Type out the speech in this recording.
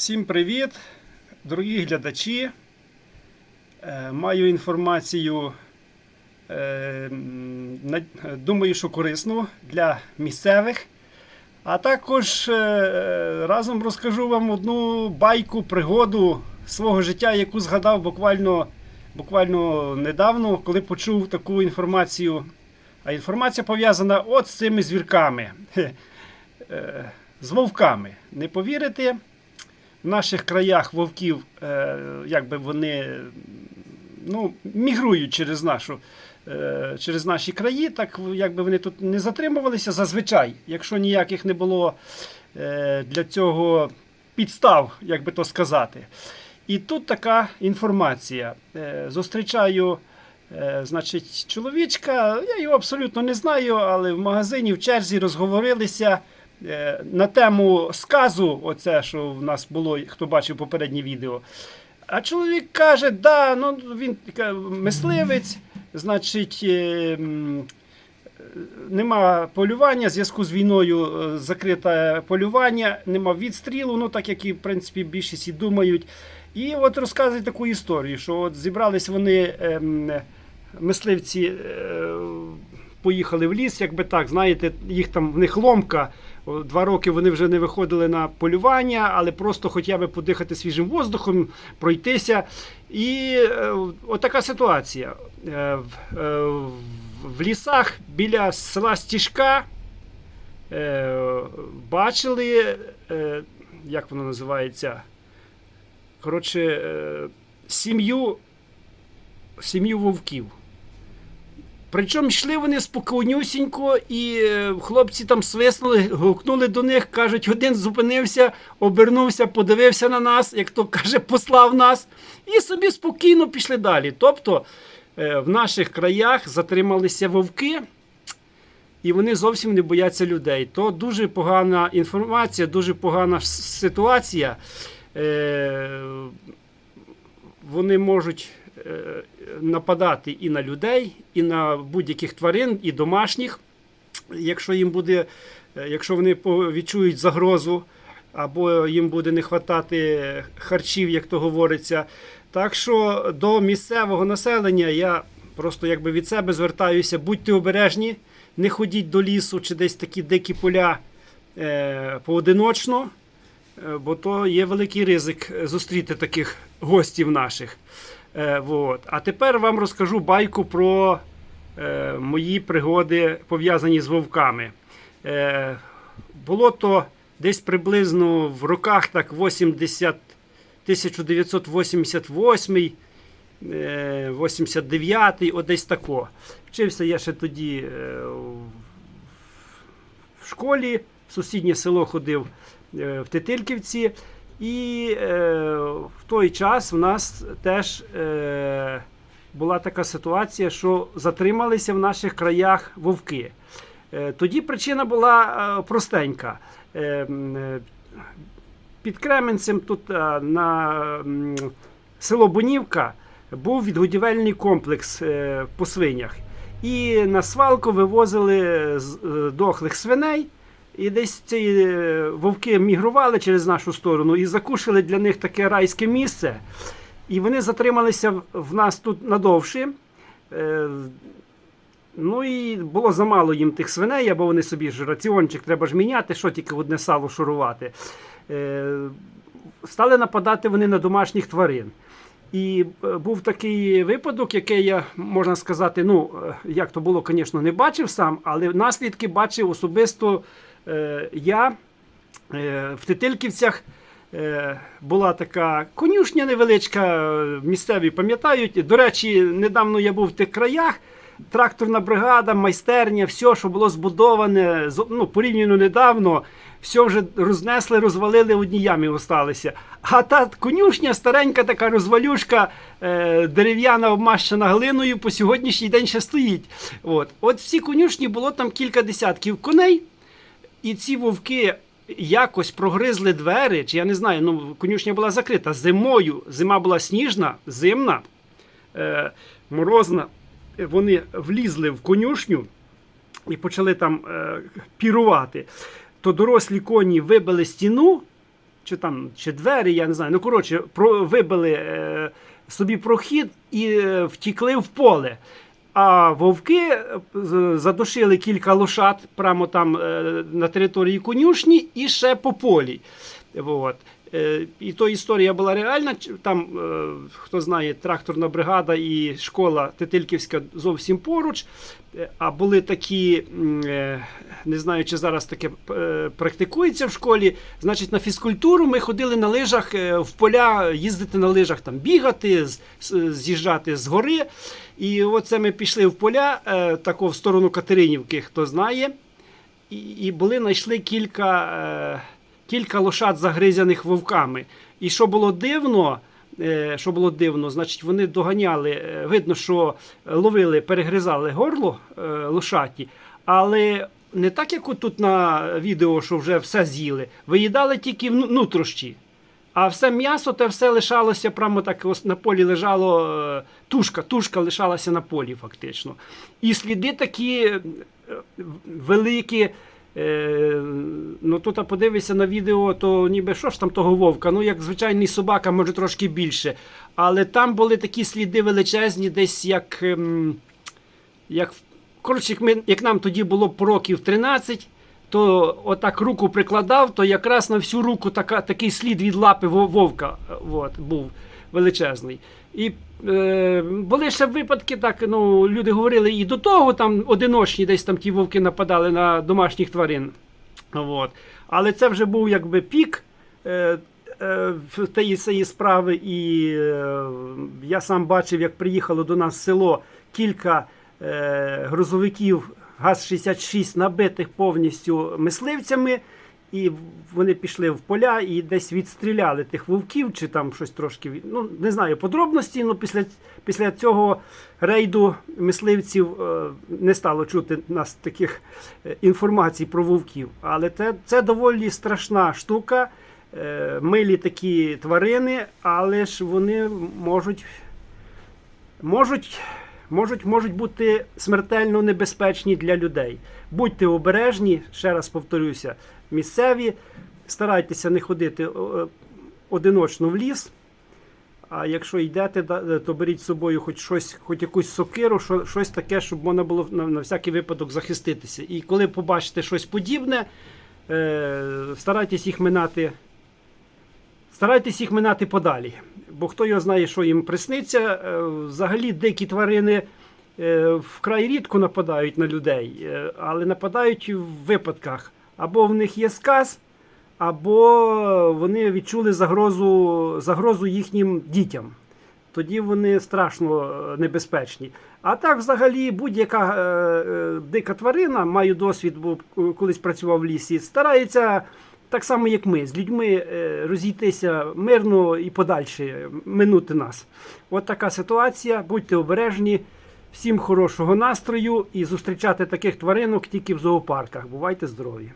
Всім привіт, дорогі глядачі. Е, Маю інформацію, е, думаю, що корисну для місцевих. А також е, разом розкажу вам одну байку, пригоду свого життя, яку згадав буквально, буквально недавно, коли почув таку інформацію. А інформація пов'язана от з цими звірками, з вовками. Не повірите, в наших краях вовків, е, якби вони ну, мігрують через нашу. е, Через наші краї, так якби вони тут не затримувалися зазвичай, якщо ніяких не було е, для цього підстав, як би то сказати. І тут така інформація. Е, Зустрічаю, значить, чоловічка, я його абсолютно не знаю, але в магазині в черзі розговорилися на тему сказу, оце, що в нас було, хто бачив попереднє відео. А чоловік каже, да, ну він мисливець, значить, е, е, нема полювання, в зв'язку з війною е, закрите полювання, нема відстрілу, ну так як і в принципі більшість і думають. І от розказує таку історію, що от зібрались вони, ем, мисливці, е, поїхали в ліс, якби так, знаєте, їх там в них ломка. Два роки вони вже не виходили на полювання, але просто хоча б подихати свіжим воздухом, пройтися. І е, отака ситуація. Е, в, е, в лісах біля села Стіжка бачили, як воно називається? Коротше, сім'ю, сім'ю вовків. Причому йшли вони спокійнюсінько, і е, хлопці там свиснули, гукнули до них, кажуть, один зупинився, обернувся, подивився на нас, як то каже, послав нас, і собі спокійно пішли далі. Тобто е, в наших краях затрималися вовки, і вони зовсім не бояться людей. То дуже погана інформація, дуже погана ситуація. Е, Вони можуть нападати і на людей, і на будь-яких тварин, і домашніх, якщо їм буде, е, якщо вони відчують загрозу, або їм буде не вистачати харчів, як то говориться. Так що до місцевого населення я просто якби від себе звертаюся, будьте обережні, не ходіть до лісу чи десь такі дикі поля е, поодиночно. Е, бо то є великий ризик е, зустріти таких гостів наших. Е, вот. А тепер вам розкажу байку про е, мої пригоди, пов'язані з вовками. Е, було то десь приблизно в роках так 80, 1988, е, 89, от десь тако. Вчився я ще тоді е, в школі, в сусіднє село ходив е, в Тетильківці. І е, в той час в нас теж е, була така ситуація, що затрималися в наших краях вовки. Е, тоді причина була е, простенька. Е, е, під Кременцем, тут е, на м, село Бунівка, був відгодівельний комплекс е, по свинях. І на свалку вивозили е, дохлих свиней. І десь ці е, вовки мігрували через нашу сторону і закушили для них таке райське місце. І вони затрималися в- нас тут надовше. Ну і було замало їм тих свиней, або вони собі ж раціончик треба ж міняти, що тільки одне сало шурувати. Е, Стали нападати вони на домашніх тварин. І е, був такий випадок, який я, можна сказати, ну, як то було, звісно, не бачив сам, але наслідки бачив особисто я е, в Тетильківцях. Е, була така конюшня невеличка, е, місцеві пам'ятають. До речі, недавно я був в тих краях. Тракторна бригада, майстерня, все, що було збудоване, ну, порівняно недавно, все вже рознесли, розвалили, одні ямі осталися. А та конюшня, старенька така розвалюшка, е, дерев'яна обмащена глиною, по сьогоднішній день ще стоїть. От, От всі конюшні було там кілька десятків коней. І ці вовки якось прогризли двері, чи я не знаю, ну конюшня була закрита зимою. Зима була сніжна, зимна, е, морозна. Вони влізли в конюшню і почали там е, пірувати. То дорослі коні вибили стіну чи там чи двері, я не знаю. Ну коротше, про, вибили е, собі прохід і е, втікли в поле. А вовки е, задушили кілька лошад прямо там е, на території конюшні і ще по полі. От. Е, І то історія була реальна. Там, е, хто знає, тракторна бригада і школа Тетильківська зовсім поруч. Е, А були такі, не знаю, чи зараз таке практикується в школі. Значить, на фізкультуру ми ходили на лижах в поля, їздити на лижах, там бігати, з'їжджати з гори. І оце ми пішли в поля, тако в сторону Катеринівки, хто знає. І, були, знайшли кілька, кілька лошад загризяних вовками. І що було дивно, е, що було дивно, значить, вони доганяли, е, видно, що ловили, перегризали горло е, лошаті, але не так, як тут на відео, що вже все з'їли, виїдали тільки вну- нутрощі. А все м'ясо те все лишалося прямо так на полі лежало тушка, тушка лишалася на полі, фактично. І сліди такі великі. Е, ну тут а подивися на відео, то ніби що ж там того вовка, ну як звичайний собака, може трошки більше. Але там були такі сліди величезні, десь як. ем, як коротше, як, ми, як нам тоді було по років 13, то отак руку прикладав, то якраз на всю руку така, такий слід від лапи вовка е, от, був величезний. І е, були ще випадки, так ну, люди говорили і до того, там одиночні десь там ті вовки нападали на домашніх тварин. От. Але це вже був якби пік е, е, тієї цієї справи. І е, я сам бачив, як приїхало до нас в село кілька е, грузовиків ГАЗ-66 набитих повністю мисливцями. І вони пішли в поля і десь відстріляли тих вовків, чи там щось трошки. Ну, не знаю подробності, але після, після цього рейду мисливців е, не стало чути нас таких е, інформацій про вовків. Але це, це доволі страшна штука. Е, милі такі тварини, але ж вони можуть, можуть, можуть, можуть бути смертельно небезпечні для людей. Будьте обережні, ще раз повторюся, місцеві, старайтеся не ходити е, одиночно в ліс. А якщо йдете, то беріть з собою хоч щось, хоч якусь сокиру, щось таке, щоб можна було на, на всякий випадок захиститися. І коли побачите щось подібне, е, старайтесь їх минати. Старайтесь їх минати подалі. Бо хто його знає, що їм присниться. Е, Взагалі дикі тварини е, вкрай рідко нападають на людей, е, але нападають в випадках. Або в них є сказ, або вони відчули загрозу, загрозу їхнім дітям. Тоді вони страшно небезпечні. А так, взагалі, будь-яка е, дика тварина, маю досвід, бо колись працював в лісі, старається так само, як ми, з людьми е, розійтися мирно і подальше минути нас. От така ситуація. Будьте обережні. Всім хорошого настрою і зустрічати таких тваринок тільки в зоопарках. Бувайте здорові!